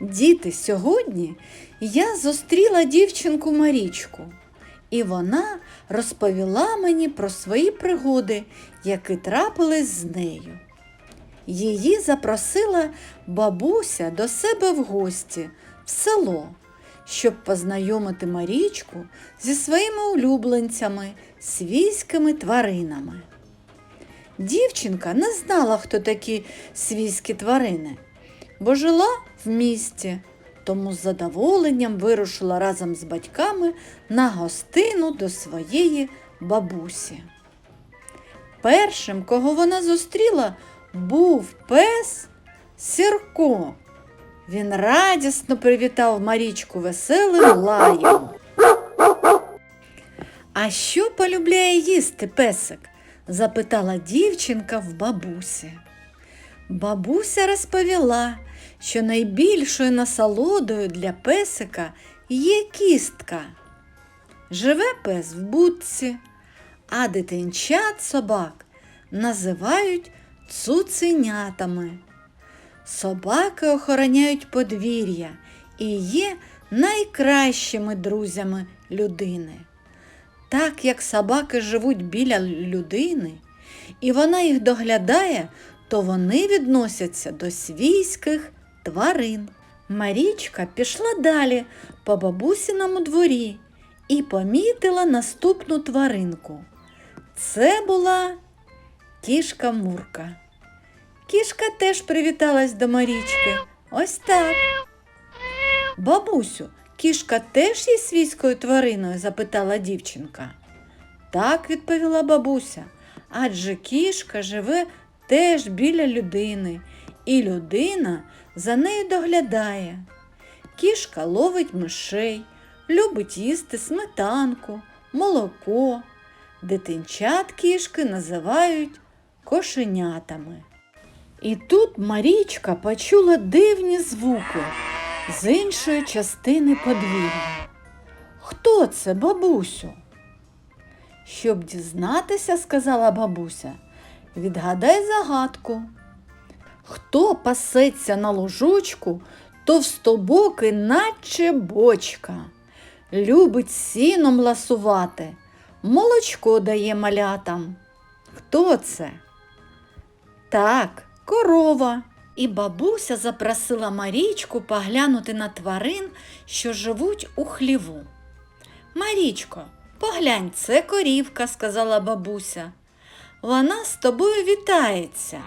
Діти, сьогодні я зустріла дівчинку Марічку, і вона розповіла мені про свої пригоди, які трапились з нею. Її запросила бабуся до себе в гості в село, щоб познайомити Марічку зі своїми улюбленцями, свійськими тваринами. Дівчинка не знала, хто такі свійські тварини, бо жила в місті, тому з задоволенням вирушила разом з батьками на гостину до своєї бабусі. Першим, кого вона зустріла, був пес Сірко. Він радісно привітав Марічку веселим лаєм. А що полюбляє їсти песик? запитала дівчинка в бабусі. Бабуся розповіла, що найбільшою насолодою для песика є кістка. Живе пес в будці, а дитинчат собак називають цуценятами. Собаки охороняють подвір'я і є найкращими друзями людини. Так як собаки живуть біля людини, і вона їх доглядає, то вони відносяться до свійських тварин. Марічка пішла далі по бабусіному дворі і помітила наступну тваринку. Це була кішка Мурка. Кішка теж привіталась до Марічки. Ось так. Бабусю, кішка теж є свійською твариною? запитала дівчинка. Так, відповіла бабуся, адже кішка живе теж біля людини, і людина за нею доглядає. Кішка ловить мишей, любить їсти сметанку, молоко. Дитинчат кішки називають кошенятами. І тут Марічка почула дивні звуки з іншої частини подвір'я. Хто це, бабусю? Щоб дізнатися, сказала бабуся, відгадай загадку. Хто пасеться на ложочку, товстобокий, наче бочка, любить сіном ласувати, молочко дає малятам. Хто це? Так, корова. І бабуся запросила Марічку поглянути на тварин, що живуть у хліву. Марічко, поглянь, це корівка, сказала бабуся. Вона з тобою вітається.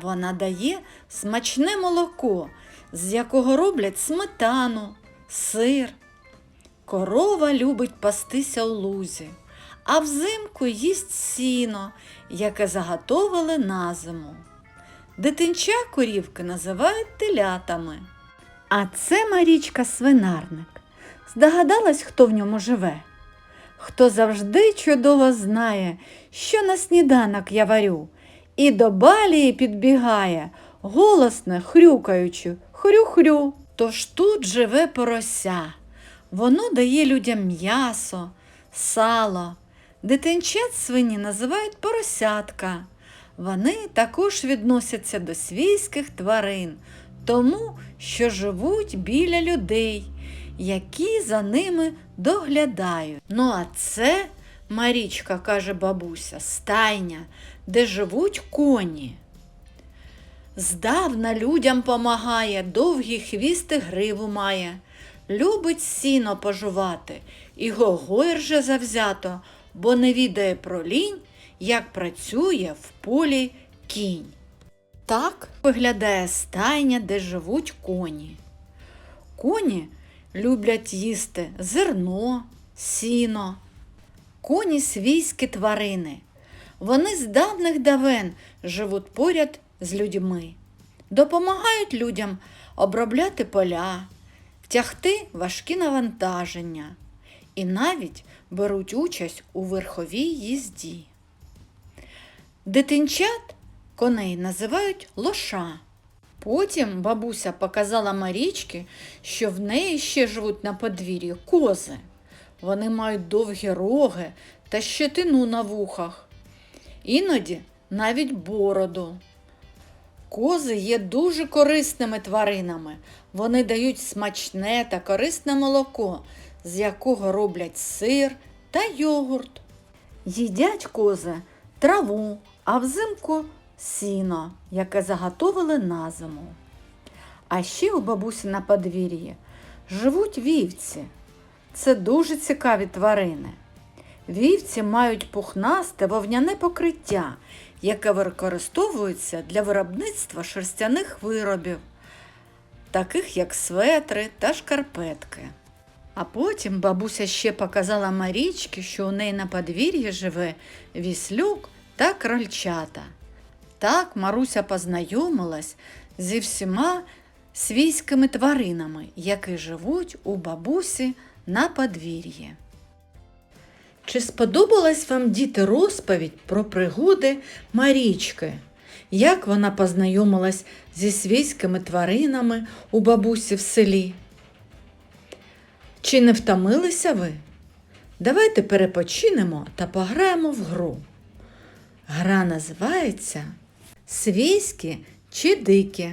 Вона дає смачне молоко, з якого роблять сметану, сир. Корова любить пастися у лузі, а взимку їсть сіно, яке заготовили на зиму. Дитинча корівки називають телятами. А це Марічка свинарник. Здогадалась, хто в ньому живе? Хто завжди чудово знає, що на сніданок я варю, і до балії підбігає, голосно хрюкаючи, хрю-хрю. Тож тут живе порося. Воно дає людям м'ясо, сало. Дитинчат свині називають поросятка. Вони також відносяться до свійських тварин, тому що живуть біля людей, які за ними доглядають. Ну, а це, Марічка, каже бабуся, стайня, де живуть коні. Здавна людям помагає, довгі хвісти гриву має, любить сіно пожувати і гогойрже завзято, бо не відає про лінь, як працює в полі кінь. Так виглядає стайня, де живуть коні. Коні люблять їсти зерно, сіно. Коні свійські тварини. Вони з давних давен живуть поряд з людьми, допомагають людям обробляти поля, втягти важкі навантаження і навіть беруть участь у верховій їзді. Дитинчат коней називають лоша. Потім бабуся показала Марічки, що в неї ще живуть на подвір'ї кози. Вони мають довгі роги та щетину на вухах, іноді навіть бороду. Кози є дуже корисними тваринами. Вони дають смачне та корисне молоко, з якого роблять сир та йогурт. Їдять кози траву, а взимку сіно, яке заготовили на зиму. А ще у бабусі на подвір'ї живуть вівці. Це дуже цікаві тварини. Вівці мають пухнасте вовняне покриття, яке використовується для виробництва шерстяних виробів, таких як светри та шкарпетки. А потім бабуся ще показала Марічки, що у неї на подвір'ї живе віслюк та крольчата. Так Маруся познайомилась зі всіма свійськими тваринами, які живуть у бабусі на подвір'ї. Чи сподобалась вам діти розповідь про пригоди Марічки? Як вона познайомилась зі свійськими тваринами у бабусі в селі? Чи не втомилися ви? Давайте перепочинемо та пограємо в гру. Гра називається Свійські чи дикі.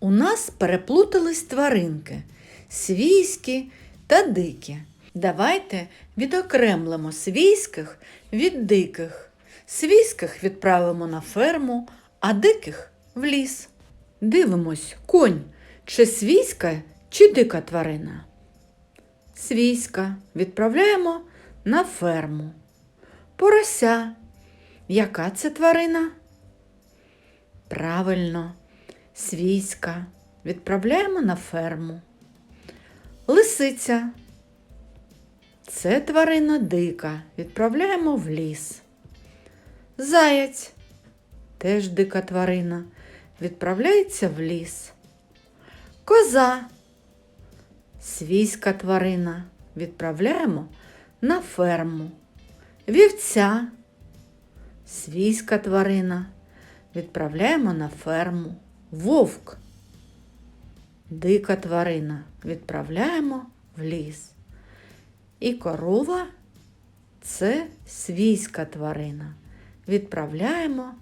У нас переплутались тваринки свійські та дикі. Давайте відокремлемо свійських від диких. Свійських відправимо на ферму, а диких в ліс. Дивимось, конь чи свійська, чи дика тварина. Свійська відправляємо на ферму. Порося. Яка це тварина? Правильно, свійська. Відправляємо на ферму. Лисиця. Це тварина дика. Відправляємо в ліс. Заяць. Теж дика тварина. Відправляється в ліс. Коза. Свійська тварина. Відправляємо на ферму. Вівця. Свійська тварина. Відправляємо на ферму. Вовк. Дика тварина. Відправляємо в ліс. І корова це свійська тварина. Відправляємо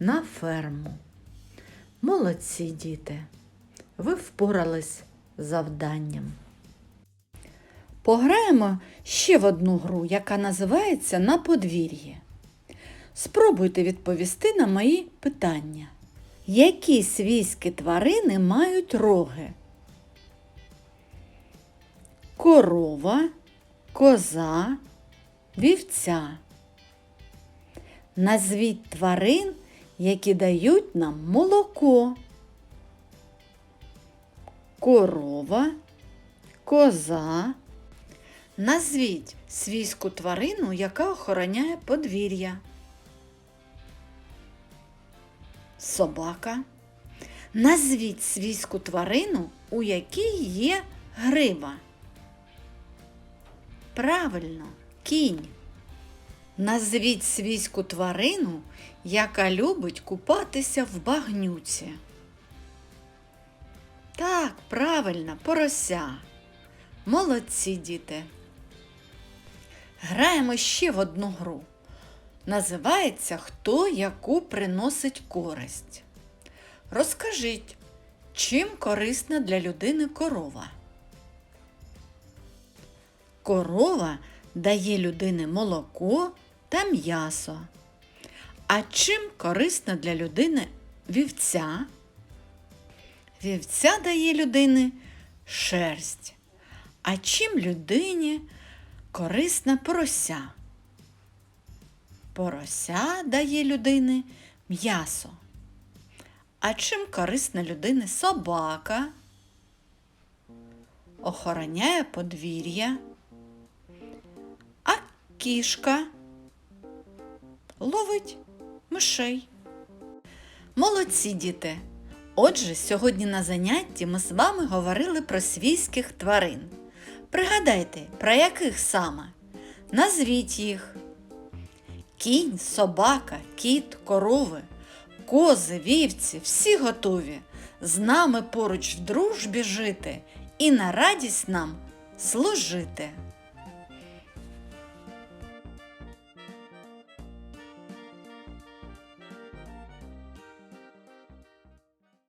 на ферму. Молодці діти, ви впорались з завданням. Пограємо ще в одну гру, яка називається На подвір'ї. Спробуйте відповісти на мої питання. Які свійські тварини мають роги? Корова, коза, вівця. Назвіть тварин, які дають нам молоко. Корова, коза. Назвіть свійську тварину, яка охороняє подвір'я. Собака. Назвіть свійську тварину, у якій є грива. Правильно, кінь. Назвіть свійську тварину, яка любить купатися в багнюці. Так, правильно, порося. Молодці діти. Граємо ще в одну гру. Називається Хто яку приносить користь. Розкажіть, чим корисна для людини корова? Корова дає людині молоко та м'ясо. А чим корисна для людини вівця? Вівця дає людині шерсть. А чим людині корисна порося? Порося дає людині м'ясо. А чим корисна людині собака? Охороняє подвір'я. А кішка ловить мишей. Молодці діти! Отже, сьогодні на занятті ми з вами говорили про свійських тварин. Пригадайте, про яких саме? Назвіть їх. Кінь, собака, кіт, корови, кози, вівці, всі готові з нами поруч в дружбі жити і на радість нам служити.